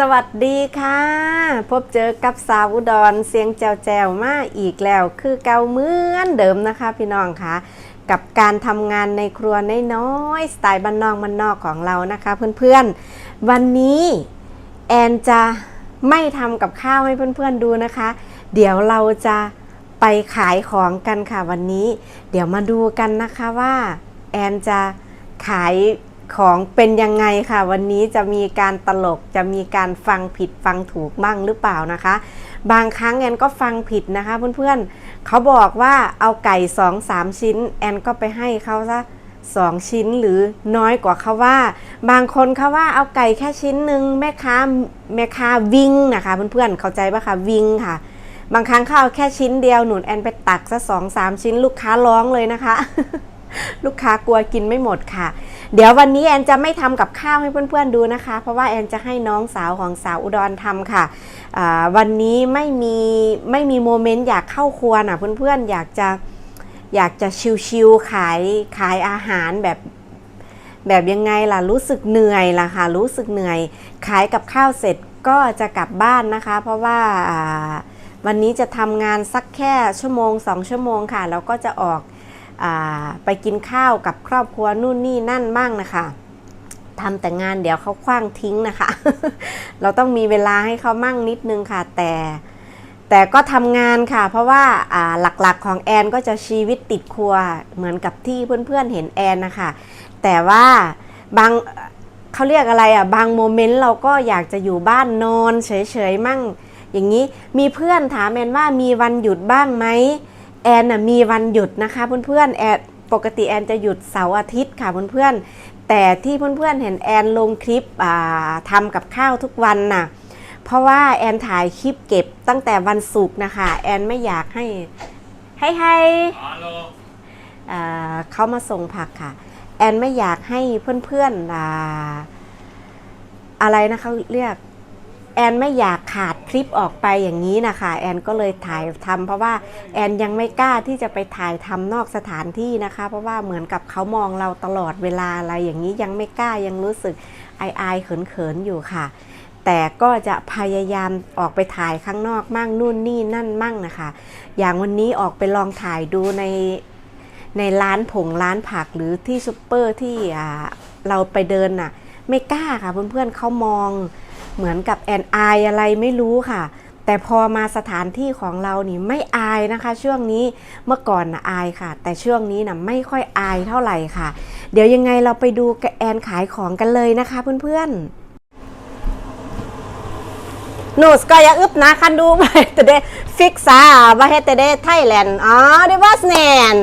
สวัสดีค่ะ พบเจอกับสาวอุดรเสียงแจวแจวมาอีกแล้ว คือเก่าเหมือนเดิมนะคะพี่น้องค่ะกับการทำงานในครัวน้อยๆสไตล์บ้านนอกบ้านนอกของเรานะคะ เพื่อนๆ วันนี้แอนจะไม่ทำกับข้าวให้เพื่อนๆดูนะคะ เดี๋ยวเราจะไปขายของกันค่ะวันนี้ เดี๋ยวมาดูกันนะคะว่าแอนจะขาย ของเป็นยังไงค่ะ วันนี้จะมีการตลกจะมีการฟังผิดฟังถูกบ้างหรือเปล่านะคะ บางครั้งแอนก็ฟังผิดนะคะเพื่อนๆเขาบอกว่าเอาไก่สองสามชิ้น แอนก็ไปให้เขาซะสองชิ้นหรือน้อยกว่าเขาว่า บางคนเขาว่าเอาไก่แค่ชิ้นหนึ่งแม่ค้าแม่ค้าวิ่งนะคะเพื่อนๆเข้าใจปะคะวิ่งค่ะ บางครั้งเขาเอาแค่ชิ้นเดียวหนุนแอนไปตักซะสองสามชิ้น ลูกค้าร้องเลยนะคะ ลูกค้ากลัวกินไม่หมดค่ะ เดี๋ยววันนี้แอนจะไม่ทำกับข้าวให้เพื่อนๆดูนะคะ เพราะว่าแอนจะให้น้องสาวของสาวอุดรทำค่ะวันนี้ไม่มีไม่มีโมเมนต์อยากเข้าครัวนะเพื่อนๆอยากจะอยากจะชิวๆขายขายอาหารแบบแบบยังไงล่ะรู้สึกเหนื่อยล่ะค่ะรู้สึกเหนื่อย ขายกับข้าวเสร็จก็จะกลับบ้านนะคะ เพราะว่าวันนี้จะทำงานสักแค่ชั่วโมงสองชั่วโมงค่ะ แล้วก็จะออก ไปกินข้าวกับครอบครัวนู่นนี่นั่นบ้างนะคะทำแต่งานเดี๋ยวเขาคว้างทิ้งนะคะ เราต้องมีเวลาให้เขามั่งนิดนึงค่ะ แต่แต่ก็ทำงานค่ะ เพราะว่าอ่าหลักๆของแอนก็จะชีวิตติดครัวเหมือนกับที่เพื่อนๆเห็นแอนนะคะ แต่ว่าบางเขาเรียกอะไรอะบางโมเมนต์เราก็อยากจะอยู่บ้านนอนเฉยๆมั่ง อย่างนี้มีเพื่อนถามแอนว่ามีวันหยุดบ้างไหม แอนน่ะมีวันหยุดนะคะเพื่อนๆแอนปกติแอนจะหยุดเสาร์อาทิตย์ค่ะเพื่อนๆแต่ที่เพื่อนๆเห็นแอนลงคลิปอ่าทำกับข้าวทุกวันน่ะเพราะว่าแอนถ่ายคลิปเก็บตั้งแต่วันศุกร์นะคะ แอนไม่อยากให้ให้ให้ Hallå? อ่าเขามาส่งผักค่ะ แอนไม่อยากให้เพื่อนๆอ่าอะไรนะเขาเรียก แอนไม่อยากขาดคลิปออกไปอย่างนี้นะคะแอนก็เลยถ่ายทำเพราะว่าแอนยังไม่กล้าที่จะไปถ่ายทำนอกสถานที่นะคะ เพราะว่าเหมือนกับเขามองเราตลอดเวลาอะไรอย่างนี้ยังไม่กล้ายังรู้สึกอายๆเขินๆอยู่ค่ะ แต่ก็จะพยายามออกไปถ่ายข้างนอกมั่งนู่นนี่นั่นมั่งนะคะ อย่างวันนี้ออกไปลองถ่ายดูในในร้านผงร้านผักหรือที่ซูเปอร์ที่เราไปเดินน่ะ ไม่กล้าค่ะเพื่อนๆเขามอง เหมือนกับแอนอายอะไรไม่รู้ค่ะ แต่พอมาสถานที่ของเรานี่ไม่อายนะคะ ช่วงนี้เมื่อก่อนนะอายค่ะ แต่ช่วงนี้นะไม่ค่อยอายเท่าไหร่ค่ะ เดี๋ยวยังไงเราไปดูกแอนขายของกันเลยนะคะเพื่อนๆหนูสก็อยอึบนะคันดูไปแต่เดฟิกซาว่าเฮตเดไทยแลนด์อ๋อเดวัสแนน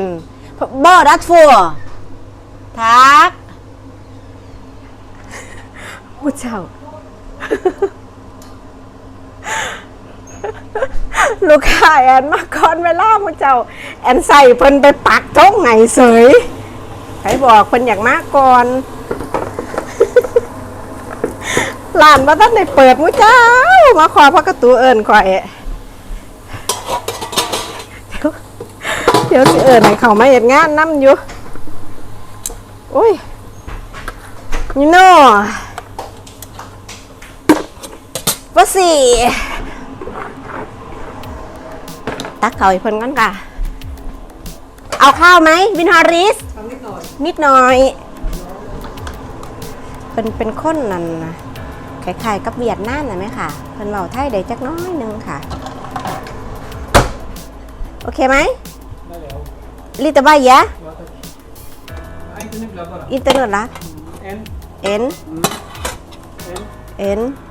บอดัตฟัวทักผู้เจ้า ลูกค้าแอนมาก่อนเวลาผู้เจ้า แอนใส่เพิ่นไปปักท้องไงเสยใครบอกเพิ่นอยากมาก่อนหลานมาตั้งในเปิดมุ้เจ้า มาขอพระกระตูเอิญข่อยเดี๋ยวเดี๋ยวสิเอิญให้เขามาเอ็ดงานน้ำอยู่ โอ้ยนี่โน่ว่าสิตักเขาอีกคนกันค่ะ เอาข้าวไหมวินฮาริส นิดหน่อย นิดหน่อย เป็นเป็นคนนั่นนะคล้ายๆกับเวียดนามนะไหมค่ะเพิ่นเราไทยได้จักน้อยหนึงค่ะ โอเคไหมได้แล้วลิตาบายะ Ja, tack. Nej, inte nubbla bara. อินเตอร์เน็ตละ En. เอ็น Mm. En. เอ็นสมอบกัน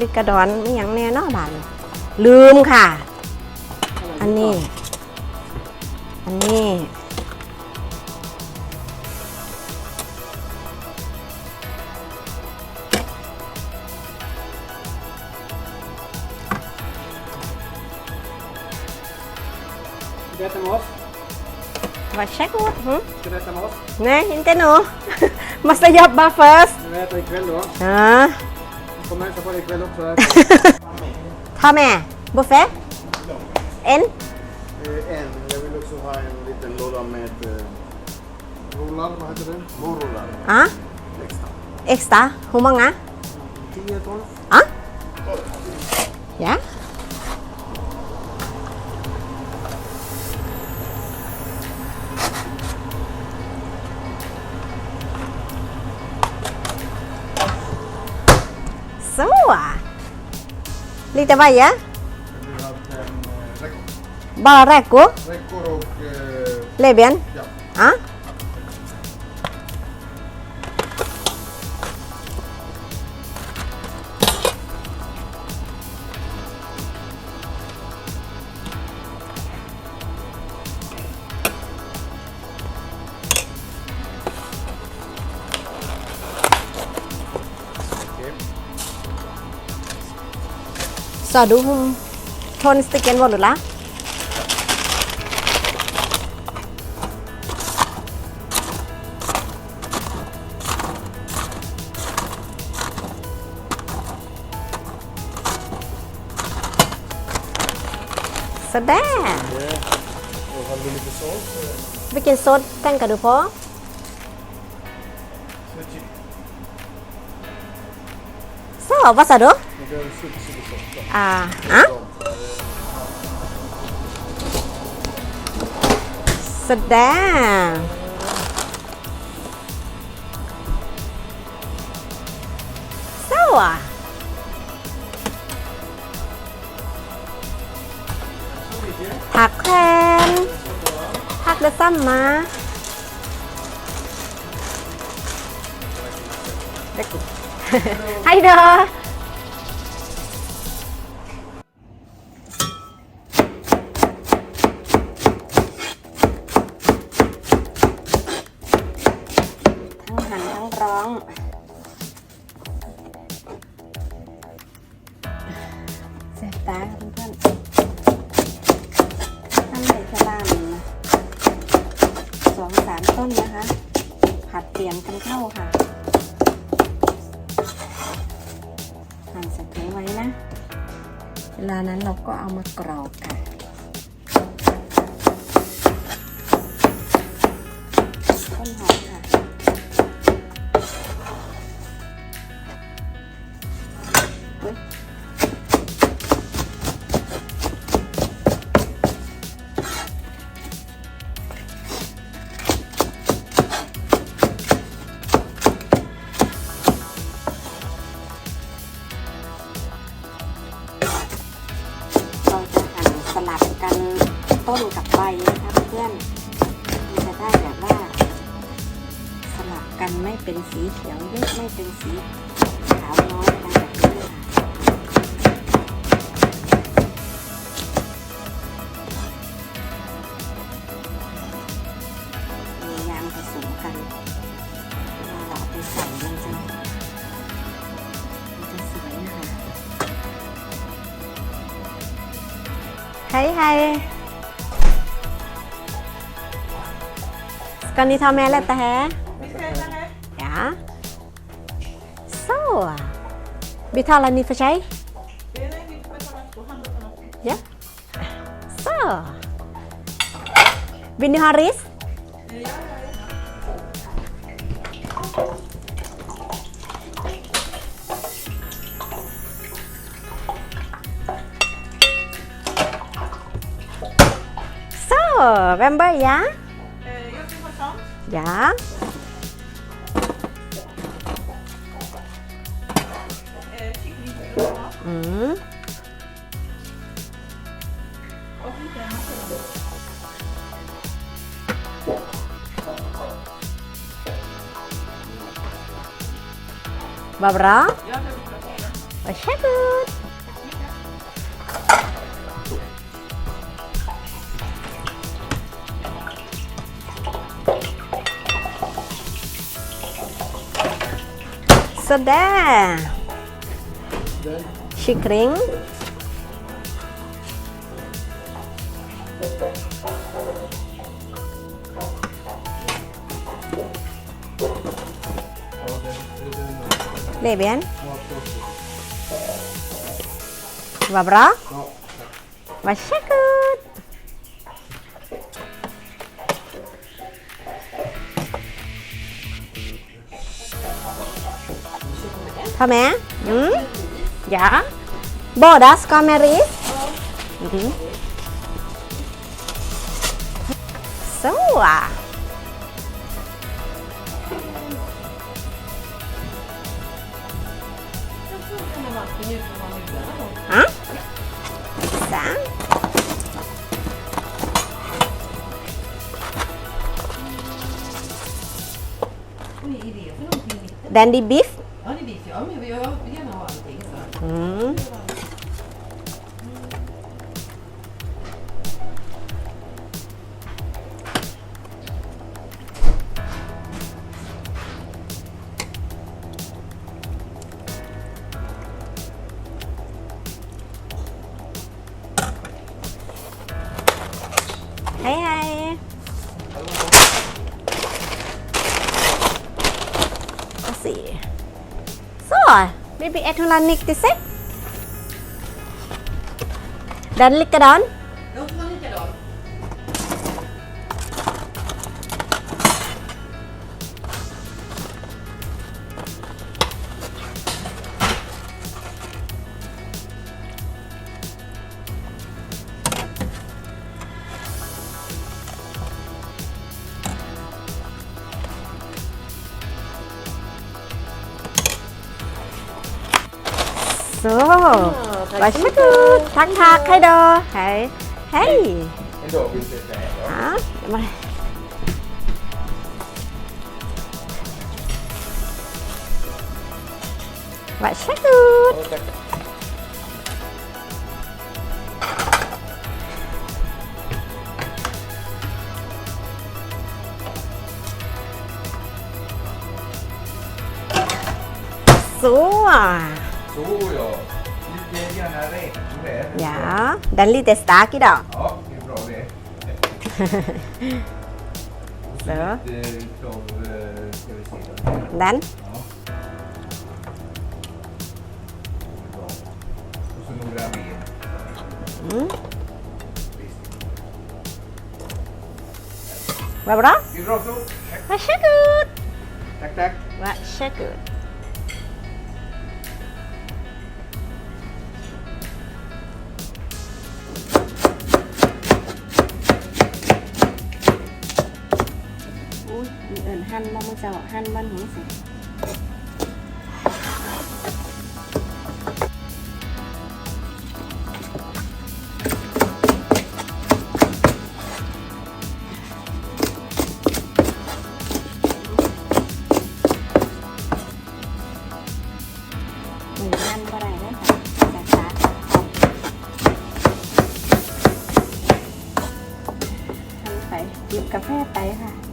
ลิกระดอนไม่ยังแน่นอบานลืมค่ะ อันนี้ อันนี้ Куда там оф? Вообще вот. Куда там оф? Не, не, ну. Масаяба first. Это игрело. А. Kommer hälsa på dig ikväll också. Ta med. Buffé? En? Eh, en. Jag vill också ha en liten låda med eh, rullar. Vad heter det? Morullar. Ah? Extra. Extra? Hur många? 10-12. Ah? Ja. semua. Lita apa ya? Bala reko? Reko roke. Lebian? Ya. Hah? Sa du hon tonstycken vollula? Sådär. Och har du lite sås? eh, Vilken sås tänker du på? So, apa sa do? Ah, ah. Sedang. Sawa. Hakken. Hak Takren. Tak Thank you. Sås. då. Ah, ah. Sådär. Så. Tack själv. Tack detsamma. Hej då. ทั้งหันทั้งร้องเสียบตาเพื่อนๆทำใส่ชะบานสองสามต้นนะคะ ผัดเปลี่ยนกันเข้าค่ะ หั่นใส่ถุงไว้นะ เวลานั้นเราก็เอามากรอกค่ะ สีเขียวเยอะไม่เป็นสีขาวน้อยอะไรแบบนี้ค่ะพยายามผสมกันเราเอาไปใส่มันจะมันจะสวยนะคะ Hej hej! Ska ni ta med detta här? Ja. Vitalani Fashai? Ya. So, bini haris. So, remember ya? Ya. Vad bra. Varsågod. Sådär. Kyckling. Lebian. Wabra. Masyakut. Hame? Hmm? Ja. Båda ska med ris? Mm. uh, Dandy beef. tapi etulan nik tise. Dan lik ke down. 맛있어. 탁탁 해도. 헤이. 헤이. 해도 아, 정말. 맛있어. 쏘아. 쏘요. Ja, dan lite stark idag. Ja, det är bra det. Så. Den. Mm. Vad bra? Varsågod! Tack, tack! Varsågod! หั่นบ่มือเจ้าหั่นบ่หนูสิหนูหั่นบ่ได้เด้ค่ะแต่ขาหั่นไปจิบกาแฟไปค่ะ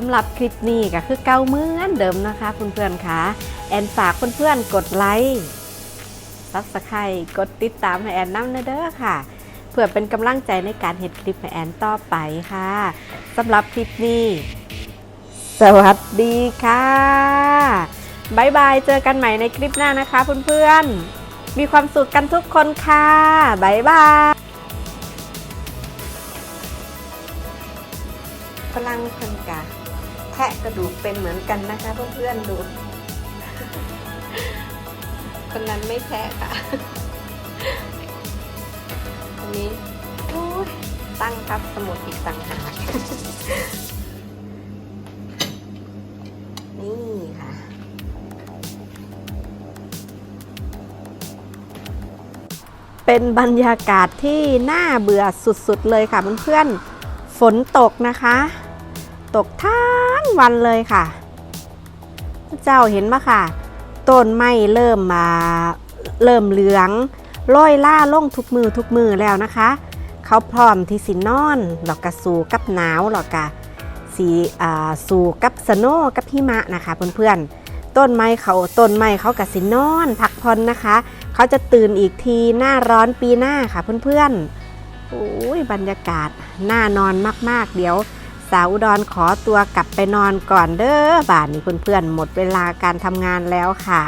สำหรับคลิปนี้ก็คือเก่าเหมือนเดิมนะคะเพื่อนๆค่ะแอนฝากเพื่อนๆกดไลค์ซับสไครต์กดติดตามให้แอนน้ำเด้อค่ะ เพื่อเป็นกำลังใจในการเห็นคลิปให้แอนต่อไปค่ะสำหรับคลิปนี้ สวัสดีค่ะบายบายเจอกันใหม่ในคลิปหน้านะคะเพื่อนๆมีความสุขกันทุกคนค่ะบายบายฝรั่งคนกะ แทะกระดูกเป็นเหมือนกันนะคะเพื่อนๆดู คนนั้นไม่แทะค่ะอันนี้ตั้งทับสมุดอีกต่างหากนี่ค่ะ เป็นบรรยากาศที่น่าเบื่อสุดๆเลยค่ะเพื่อนๆฝนตกนะคะ ตกทั้งวันเลยค่ะ เจ้าเห็นปะค่ะ ต้นไม้เริ่มมาเริ่มเหลืองร้อยล่าล่งทุกมือทุกมือแล้วนะคะ เขาพร้อมที่สินอนหรอกกะสู่กับหนาวหรอกกะสีสู่กับสโนกับหิมะนะคะเพื่อนๆต้นไม้เขาต้นไม้เขากะสินอน พักผ่อนนะคะ เขาจะตื่นอีกทีหน้าร้อนปีหน้าค่ะเพื่อนๆโอ้ยบรรยากาศน่านอนมากๆ เดี๋ยว สาวอุดรขอตัวกลับไปนอนก่อนเด้อบ่านนี้เพื่อนๆหมดเวลาการทำงานแล้วค่ะ